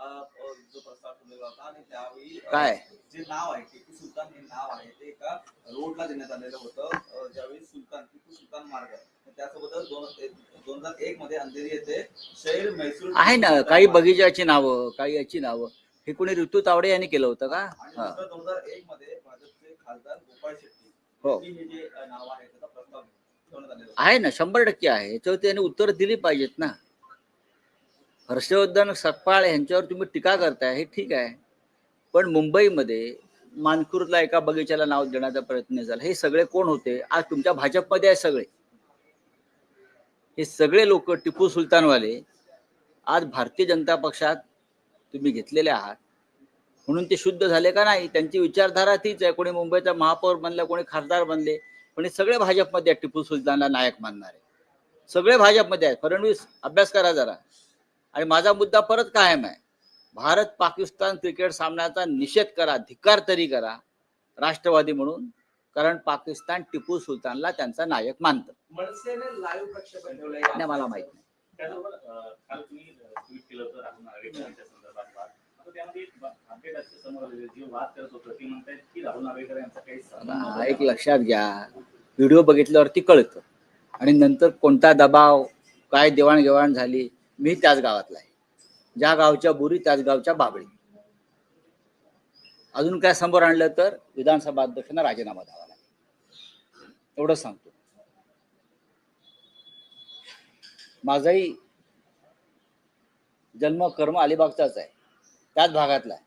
अ, अ, जो प्रस्ताव ठेवलेला होता आणि त्यावेळी अ, काय? जे नाव आहे टिपू सुलतान हे नाव आहे ते एका रोडला देण्यात आलेलं होतं ज्यावेळी सुलतान टिपू सुलतान मार्ग तर त्यासोबतच दोन हजार एक मध्ये अंधेरी येथे मैसूर आहे ना काही बगीचाची नावं काही याची नावं हे कोणी ऋतू तावडे यांनी केलं होतं का दोन हजार एक मध्ये भाजपचे खासदार गोपाळ शेट्टी हो. हे जे नाव आहे त्याचा प्रस्ताव ठेवण्यात आलेला होता. आहे ना शंभर टक्के आहे त्यांनी उत्तर दिली पाहिजेत ना हर्षवर्धन सकपाळ यांच्यावर तुम्ही टीका करताय हे ठीक आहे. पण मुंबईमध्ये मानखुर्दला एका बगीचाला नाव देण्याचा प्रयत्न झाला. हे सगळे कोण होते? आज तुमच्या भाजपमध्ये आहे सगळे. हे सगळे लोक टिपू सुलतानवाले आज भारतीय जनता पक्षात तुम्ही घेतलेले आहात. म्हणून ते शुद्ध झाले का नाही? त्यांची विचारधारा तीच आहे. कोणी मुंबईचा महापौर बनला कोणी खासदार बनले पण हे सगळे भाजपमध्ये टिपू सुलतानला नायक मानणारे. सगळे भाजपमध्ये आहेत. फडणवीस अभ्यास करा जरा. आणि माझा मुद्दा परत कायम आहे. भारत पाकिस्तान क्रिकेट सामन्याचा निषेध करा धिक्कार तरी करा राष्ट्रवादी म्हणून कारण पाकिस्तान टिपू सुलतानला त्यांचा नायक मानतं. नाही मला माहीत नाही. एक लक्षात घ्या. व्हिडिओ बघितल्यावरती कळतं. आणि नंतर कोणता दबाव काय देवाणघेवाण झाली मी त्याच गावातला आहे. ज्या गावच्या बुरी त्याच गावच्या बाबळी. अजून काय समोर आणलं तर विधानसभा अध्यक्षांना राजीनामा द्यावा लागेल. एवढं सांगतो. माझाही जन्म कर्म अलिबागचाच आहे. त्याच भागातला आहे.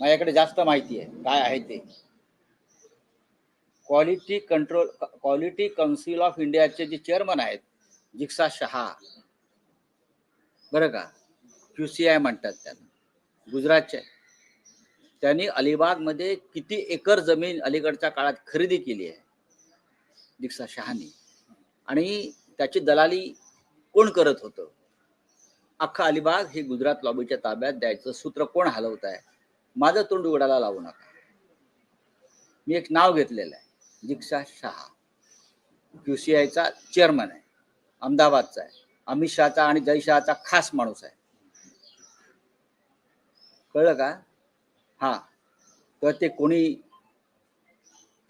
माझ्याकडे जास्त माहिती आहे. काय आहे ते? Quality control quality council of इंडियाचे जे चेअरमन आहेत जिक्सा शहा बरं का? क्यू सी आय म्हणतात त्यांना गुजरातचे. त्यांनी अलिबागमध्ये किती एकर जमीन अलीकडच्या काळात खरेदी केली आहे? दीक्षा शहानी. आणि त्याची दलाली कोण करत होतं? अख्खा अलिबाग हे गुजरात लॉबीच्या ताब्यात द्यायचं सूत्र कोण हलवत आहे? माझं तोंड उघडायला लावू नका. मी एक नाव घेतलेलं आहे. दीक्षा शहा. क्यू सी आयचा चेअरमन आहे. अहमदाबादचा आहे. अमित शहाचा आणि जय शहाचा खास माणूस आहे. कळलं का? हा. तर ते कोणी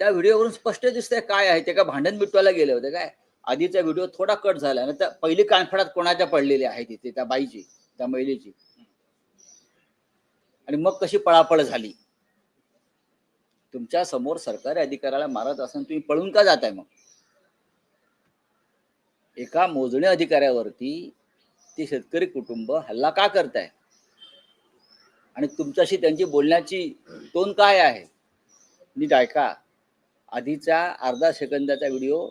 त्या व्हिडिओवरून स्पष्ट दिसतंय काय आहे? ते का भांडण मिटवायला गेले होते काय? आधीचा व्हिडिओ थोडा कट झाला ना तर पहिली कानफडात कोणाच्या पडलेली आहे तिथे त्या बाईची त्या महिलेची? आणि मग कशी पळापळ झाली? तुमच्यासमोर सरकारी अधिकाऱ्याला मारत असून तुम्ही पळून का जाताय मग? एका मोजणी अधिकाऱ्यावरती ते शेतकरी कुटुंब हल्ला का करताय? आणि तुमच्याशी त्यांची बोलण्याची टोन काय आहे? नीट ऐका. आधीचा अर्धा सेकंदाचा व्हिडिओ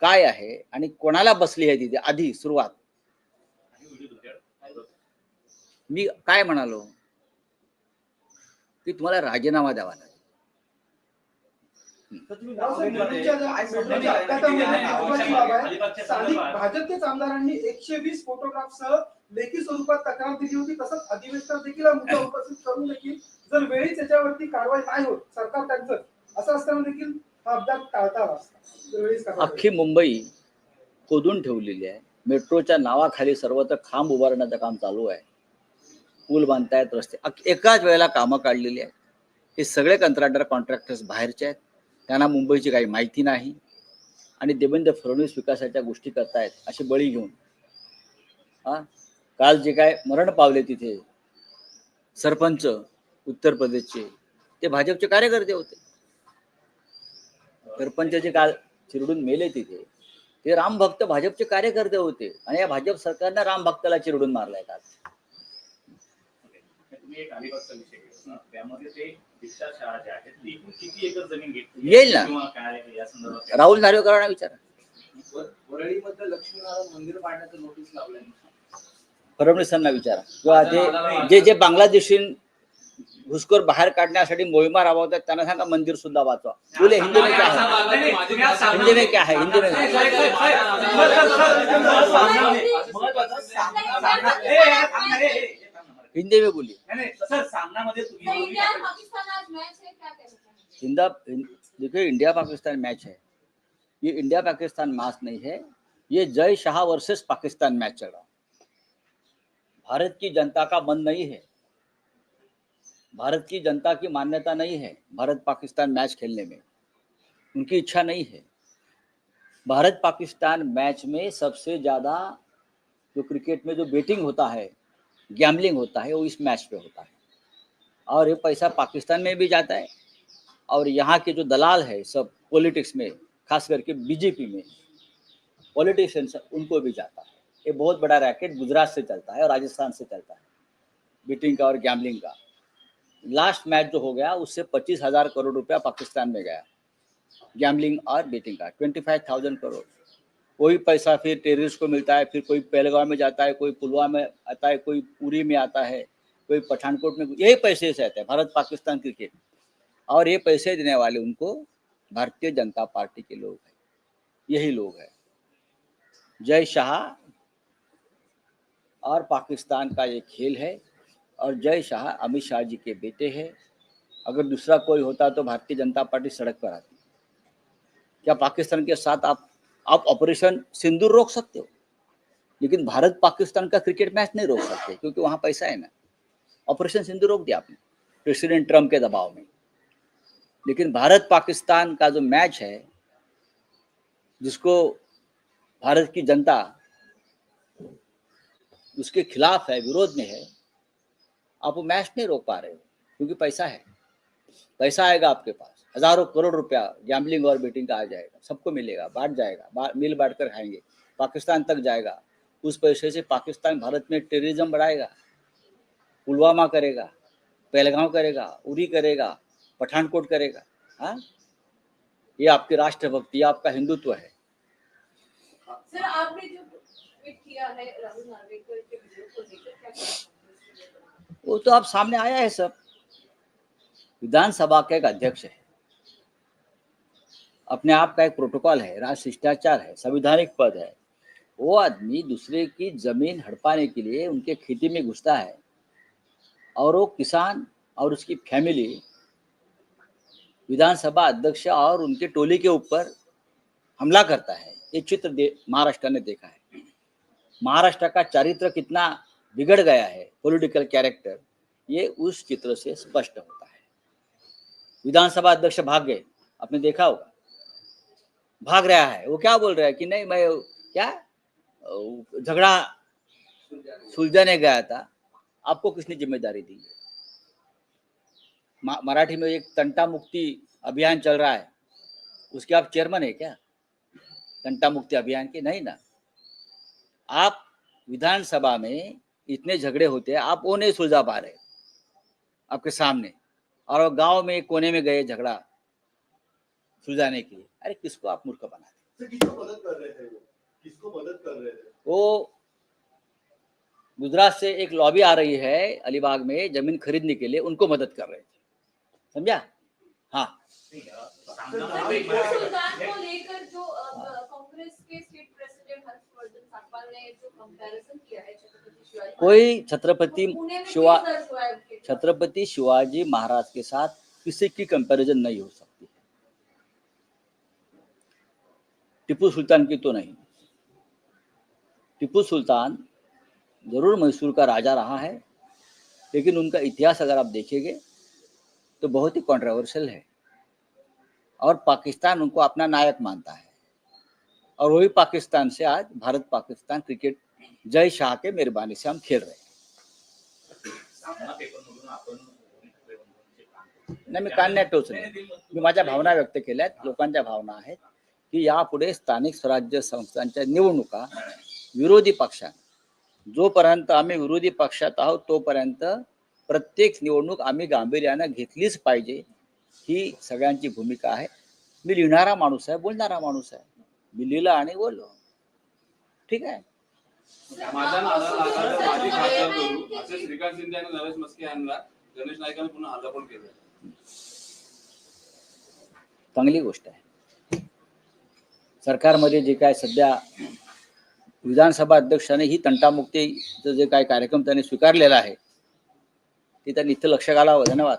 काय आहे आणि कोणाला बसली आहे तिथे? आधी सुरुवात. मी काय म्हणालो? की तुम्हाला राजीनामा द्यावा लागेल. भाजपचेच आमदारांनी एकशे वीस फोटोग्राफसह लेखी स्वरूपात तक्रार दिली होती. तसंच अधिवेशनात देखील मुद्दा उपस्थित करून देखील जर वेळीच याच्यावरती कारवाई नाही होत सरकार त्यांचं असं असताना देखील हा अपघात टाळता आला अख्खी मुंबई खोदून ठेवलेली आहे. मेट्रोच्या नावाखाली सर्वत्र खांब उभारण्याचं काम चालू आहे. पूल बांधतायत रस्ते. एकाच वेळेला कामं काढलेली आहेत. हे सगळे कंत्राटदार कॉन्ट्रॅक्टर्स बाहेरचे आहेत. त्यांना मुंबईची काही माहिती नाही. आणि देवेंद्र फडणवीस विकासाच्या गोष्टी करतायत असे बळी घेऊन. हा? काल जे काय मरण पावले तिथे सरपंच उत्तर प्रदेशचे ते भाजपचे कार्यकर्ते होते. सरपंच जे काल चिरडून मेले तिथे ते राम भक्त भाजपचे कार्यकर्ते होते. आणि या भाजप सरकारनं राम भक्ताला चिरडून मारलाय काल. तुम्ही एक अलिबागचा विषय घेतला त्यामध्ये ते दीक्षा शाळा ज्या आहेत ती किती एकर जमीन घेतली येईल ना. किंवा काय या संदर्भात? राहुल नार्वेकरांना विचारा वरळीमध्ये लक्ष्मीनारायण मंदिर पाडण्याचं नोटीस लावलंय फडणवीसांना विचारा किंवा ते जे जे बांगलादेशी घुसखोर बाहेर काढण्यासाठी मोहिमा राबवतात त्यांना सांगा मंदिर सुद्धा वाचवा बोले हिंदी में क्या है हिंदी में क्या है हिंदी में हिंदी में बोलिए। सर सामनामध्ये तुम्ही इंडिया पाकिस्तान मैच है क्या कहना चाहेंगे हिंदा देखिए इंडिया पाकिस्तान मैच है। ये इंडिया पाकिस्तान मैच नहीं है। ये जय शाह वर्सेस पाकिस्तान मैच चल रहा भारत की जनता का मन नहीं है। भारत की जनता की मान्यता नहीं है भारत पाकिस्तान मैच खेलने में। उनकी इच्छा नहीं है। भारत पाकिस्तान मैच में सबसे ज़्यादा जो क्रिकेट में जो बेटिंग होता है गैम्बलिंग होता है, वो इस मैच पे होता है। और ये पैसा पाकिस्तान में भी जाता है और यहाँ के जो दलाल है, सब पॉलिटिक्स में, खास करके बीजेपी में पॉलिटिशियंस उनको भी जाता है। ये बहुत बड़ा रैकेट गुजरात से चलता है और राजस्थान से चलता है बीटिंग का और गैम्बलिंग का। लास्ट मैच जो हो गया, उससे पच्चीस हज़ार करोड़ रुपया पाकिस्तान में गया। गैम्बलिंग और बेटिंग का ट्वेंटी फाइव थाउज़ेंड करोड़। कोई पैसा फिर टेररिस्ट को मिलता है, फिर कोई पहलगांव में जाता है, कोई पुलवामा में आता है, कोई पूरी में आता है, कोई पठानकोट में, यही पैसे से आते हैं, भारत पाकिस्तान क्रिकेट। और ये पैसे देने वाले उनको भारतीय जनता पार्टी के लोग हैं, यही लोग हैं। जय शाह और पाकिस्तान का ये खेल है, और जय शाह अमित शाह जी के बेटे हैं। अगर दूसरा कोई होता तो भारतीय जनता पार्टी सड़क पर आती। क्या पाकिस्तान के साथ आप आप ऑपरेशन सिंदूर रोक सकते हो, लेकिन भारत पाकिस्तान का क्रिकेट मैच नहीं रोक सकते, क्योंकि वहाँ पैसा है ना। ऑपरेशन सिंधु रोक दिया आपने प्रेसिडेंट ट्रंप के दबाव में। लेकिन भारत पाकिस्तान का जो मैच है, जिसको भारत की जनता उसके खिलाफ है, विरोध में है, आप वो मैच नहीं रोक पा रहे हो, क्योंकि पैसा है। पैसा आएगा आपके पास। हज़ारों करोड़ रुपया गैम्बलिंग और बेटिंग का आ जाएगा सबको मिलेगा बांट जाएगा बा, मिल बांट कर खाएँगे पाकिस्तान तक जाएगा उस पैसे से पाकिस्तान भारत में टेररिज्म बढ़ाएगा पुलवामा करेगा पहलगांव करेगा उरी करेगा पठानकोट करेगा हाँ? ये आपकी राष्ट्रभक्ति आपका हिंदुत्व है। सर आपने जो ट्वीट किया है राहुल नार्वेकर के वीडियो को लेकर क्या वो तो आप सामने आया है सब। विधानसभा का एक अध्यक्ष है। अपने आप का एक प्रोटोकॉल है, राज शिष्टाचार है, संविधानिक पद है। वो आदमी दूसरे की ज़मीन हड़पाने के लिए उनके खेती में घुसता है और वो किसान और उसकी फैमिली, विधानसभा अध्यक्ष और उनके टोली के ऊपर हमला करता है। ये चित्र महाराष्ट्र ने देखा है। महाराष्ट्र का चारित्र कितना बिगड़ गया है पॉलिटिकल कैरेक्टर ये उस चित्र से स्पष्ट होता है। विधानसभा अध्यक्ष भाग गए आपने देखा होगा। भाग रहा है। वो क्या बोल रहा है कि नहीं, मैं क्या? झगड़ा सुलझाने गया था। आपको किसने ज़िम्मेदारी दी? मराठी में एक तंटा मुक्ति अभियान चल रहा है। उसके आप चेयरमैन है क्या? तंटा मुक्ति अभियान के? नहीं ना। आप विधानसभा में इतने झगड़े होते हैं, आप वो नहीं सुलझा पा रहे आपके सामने। और गाँव में, कोने में गए झगड़ा। सुलझाने के लिए। अरे किसको आप मूर्ख बना सर किसको मदद कर रहे थे वो? किसको मदद कर रहे थे? वो गुजरात से एक लॉबी आ रही है अलीबाग में ज़मीन खरीदने के लिए उनको मदद कर रहे थे। समझा? हाँ। कोई छत्रपति शिवा। छत्रपति शिवाजी महाराज के साथ किसी की कंपैरिजन नहीं हो सकती। टीपू सुल्तान की तो नहीं। टीपू सुल्तान ज़रूर मैसूर का राजा रहा है लेकिन उनका इतिहास अगर आप देखेंगे तो बहुत ही कॉन्ट्रोवर्शियल है। और पाकिस्तान उनको अपना नायक मानता है। और वही पाकिस्तान से आज भारत पाकिस्तान क्रिकेट जय शाह के मेहरबानी से हम खेल रहे हैं। ठाकरे बंधूंचे काम नाही टोचले मी माझ्या भावना व्यक्त केल्या लोकांच्या भावना आहेत। की यापुढे स्थानिक स्वराज्य संस्थांच्या निवडणुका विरोधी पक्षाने. जोपर्यंत आम्ही विरोधी पक्षात आहोत तोपर्यंत प्रत्येक निवडणूक आम्ही गांभीर्यानं घेतलीच पाहिजे. ही सगळ्यांची भूमिका आहे. मी लिहिणारा माणूस आहे बोलणारा माणूस आहे. मी लिहिलं आणि बोललो. ठीक आहे? चांगली गोष्ट आहे. सरकारमध्ये जे काय सध्या विधानसभा अध्यक्षाने ही तंटामुक्तीचं जे काय कार्यक्रम त्यांनी स्वीकारलेला आहे ते त्यांनी इथं लक्ष घालावं. धन्यवाद.